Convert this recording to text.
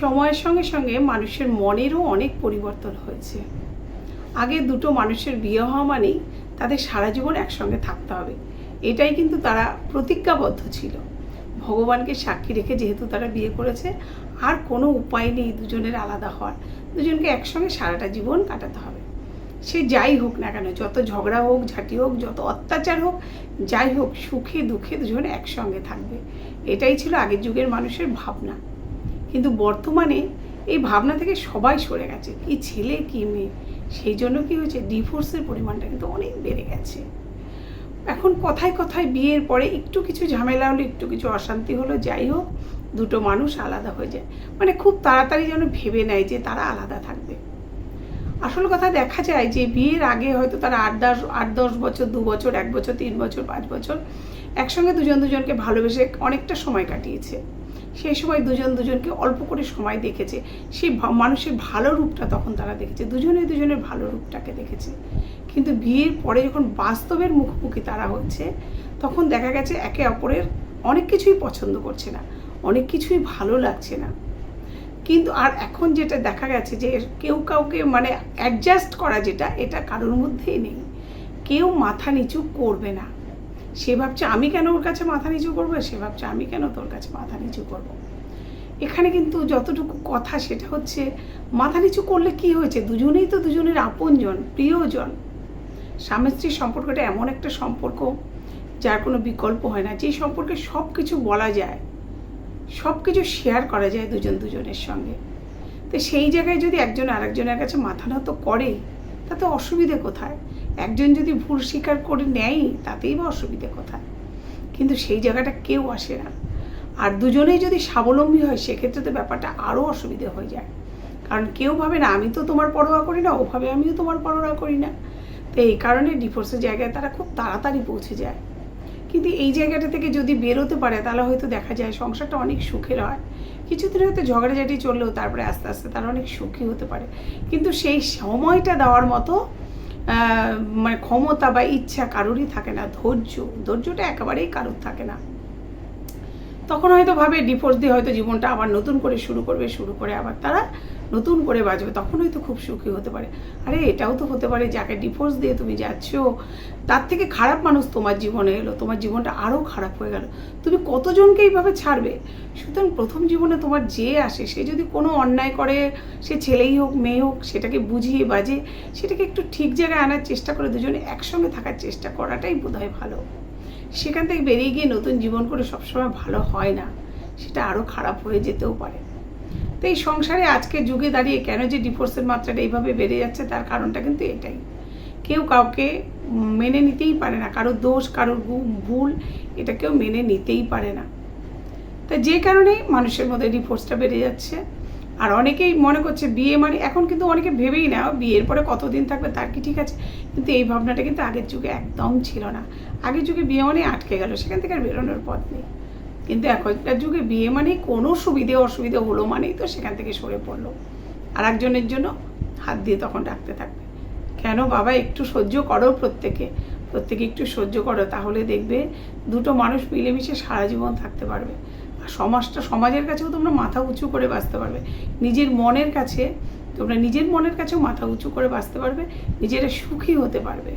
সময়ের সঙ্গে সঙ্গে মানুষের মনেরও অনেক পরিবর্তন হয়েছে। আগে দুটো মানুষের বিয়ে হওয়া মানেই তাদের সারা জীবন একসঙ্গে থাকতে হবে। এটাই কিন্তু তারা প্রতিজ্ঞাবদ্ধ ছিল। ভগবানকে সাক্ষী রেখে যেহেতু তারা বিয়ে করেছে, আর কোনো উপায় নেই দুজনের আলাদা হওয়ার। দুজনকে একসঙ্গে সারাটা জীবন কাটাতে হবে। সে যাই হোক না কেন, যত ঝগড়া হোক, ঝাঁটি হোক, যত অত্যাচার হোক, যাই হোক, সুখে দুঃখে দুজনে একসঙ্গে থাকবে। এটাই ছিল আগের যুগের মানুষের ভাবনা। কিন্তু বর্তমানে এই ভাবনা থেকে সবাই সরে গেছে। কি ছেলে, কি মেয়ে। সেই জন্য কি হয়েছে? ডিভোর্সের পরিমাণটা কিন্তু অনেক বেড়ে গেছে। এখন কথায় কথায় বিয়ের পরে একটু কিছু ঝামেলা হলো, একটু কিছু অশান্তি হলো, যাই হোক, দুটো মানুষ আলাদা হয়ে যায়। মানে খুব তাড়াতাড়ি যেন ভেবে নেয় যে তারা আলাদা থাকবে। আসল কথা দেখা যায় যে বিয়ের আগে হয়তো তারা আট দশ আট দশ বছর, দু বছর, এক বছর, তিন বছর, পাঁচ বছর একসঙ্গে দুজন দুজনকে ভালোবেসে অনেকটা সময় কাটিয়েছে। সেই সময় দুজন দুজনকে অল্প করে সময় দেখেছে। সেই মানুষের ভালো রূপটা তখন তারা দেখেছে। দুজনে দুজনের ভালো রূপটাকে দেখেছে। কিন্তু বিয়ের পরে যখন বাস্তবের মুখোমুখি তারা হচ্ছে, তখন দেখা গেছে একে অপরের অনেক কিছুই পছন্দ করছে না, অনেক কিছুই ভালো লাগছে না। কিন্তু আর এখন যেটা দেখা গেছে যে, কেউ কাউকে মানে অ্যাডজাস্ট করা যেটা, এটা কারোর মধ্যেই নেই। কেউ মাথা নিচু করবে না। সে ভাবছে, আমি কেন ওর কাছে মাথা নিচু করব? সে ভাবছে, আমি কেন তোর কাছে মাথা নিচু করব। এখানে কিন্তু যতটুকু কথা সেটা হচ্ছে, মাথা নিচু করলে কি হয়েছে? দুজনেই তো দুজনের আপনজন, প্রিয়জন। স্বামী স্ত্রীর সম্পর্কটা এমন একটা সম্পর্ক যার কোনো বিকল্প হয় না, যে সম্পর্কে সব কিছু বলা যায় সব কিছু শেয়ার করা যায় দুজন দুজনের সঙ্গে। তো সেই জায়গায় যদি একজন আরেকজনের কাছে মাথা নত করে, তাতে অসুবিধে কোথায়? একজন যদি ভুল স্বীকার করে নেয়, তাতেই বা অসুবিধে কোথায়? কিন্তু সেই জায়গাটা কেউ আসে না। আর দুজনেই যদি স্বাবলম্বী হয়, সেক্ষেত্রে তো ব্যাপারটা আরও অসুবিধে হয়ে যায়। কারণ কেউ ভাবে, না, আমি তো তোমার পরোয়া করি না, ওভাবে আমিও তোমার পরোয়া করি না। তো এই কারণে ডিভোর্সের জায়গায় তারা খুব তাড়াতাড়ি পৌঁছে যায়। কিন্তু এই জায়গাটা থেকে যদি বেরোতে পারে, তাহলে হয়তো দেখা যায় সংসারটা অনেক সুখের হয়। কিছুদিন হয়তো ঝগড়াঝাটি চললেও তারপরে আস্তে আস্তে তারা অনেক সুখী হতে পারে। কিন্তু সেই সময়টা দেওয়ার মতো মানে ক্ষমতা বা ইচ্ছা কারোরই থাকে না ধৈর্য ধৈর্যটা একেবারেই কারোর থাকে না। তখন হয়তো ভাবে ডিভোর্স দিয়ে হয়তো জীবনটা আবার নতুন করে শুরু করবে, শুরু করে আবার তারা নতুন করে বাঁচবে, তখন হয়তো খুব সুখী হতে পারে। আরে, এটাও তো হতে পারে, যাকে ডিভোর্স দিয়ে তুমি যাচ্ছ, তার থেকে খারাপ মানুষ তোমার জীবনে এলো, তোমার জীবনটা আরও খারাপ হয়ে গেল। তুমি কতজনকে এইভাবে ছাড়বে? সুতরাং প্রথম জীবনে তোমার যে আসে, সে যদি কোনো অন্যায় করে, সে ছেলেই হোক, মেয়ে হোক, সেটাকে বুঝিয়ে বাজে সেটাকে একটু ঠিক জায়গায় আনার চেষ্টা করে দুজনে একসঙ্গে থাকার চেষ্টা করাটাই বোধহয় ভালো। সেখান থেকে বেরিয়ে গিয়ে নতুন জীবন করে সবসময় ভালো হয় না, সেটা আরও খারাপ হয়ে যেতেও পারে। তো এই সংসারে আজকে যুগে দাঁড়িয়ে কেন যে ডিভোর্সের মাত্রাটা এইভাবে বেড়ে যাচ্ছে তার কারণটা কিন্তু এটাই। কেউ কাউকে মেনে নিতেই পারে না, কারোর দোষ, কারোর ভুল এটা কেউ মেনে নিতেই পারে না। তা যে কারণে মানুষের মধ্যে ডিভোর্সটা বেড়ে যাচ্ছে আর অনেকেই মনে করছে বিয়ে মানে এখন কিন্তু অনেকে ভেবেই না বিয়ের পরে কতদিন থাকবে তার কি ঠিক আছে? কিন্তু এই ভাবনাটা কিন্তু আগের যুগে একদম ছিল না। আগের যুগে বিয়ে মানে আটকে গেল, সেখান থেকে আর বেরোনোর পথ নেই। কিন্তু এখনকার যুগে বিয়ে মানে কোনো সুবিধে অসুবিধে হলো মানেই তো সেখান থেকে সরে পড়ল। আর একজনের জন্য হাত দিয়ে তখন ডাকতে থাকবে। কেন বাবা, একটু সহ্য করো প্রত্যেকে। প্রত্যেকে একটু সহ্য করো, তাহলে দেখবে দুটো মানুষ মিলেমিশে সারা জীবন থাকতে পারবে। সমাজটা, সমাজের কাছেও তোমরা মাথা উঁচু করে বাঁচতে পারবে। নিজের মনের কাছে, তোমরা নিজের মনের কাছেও মাথা উঁচু করে বাঁচতে পারবে, নিজেরা সুখী হতে পারবে।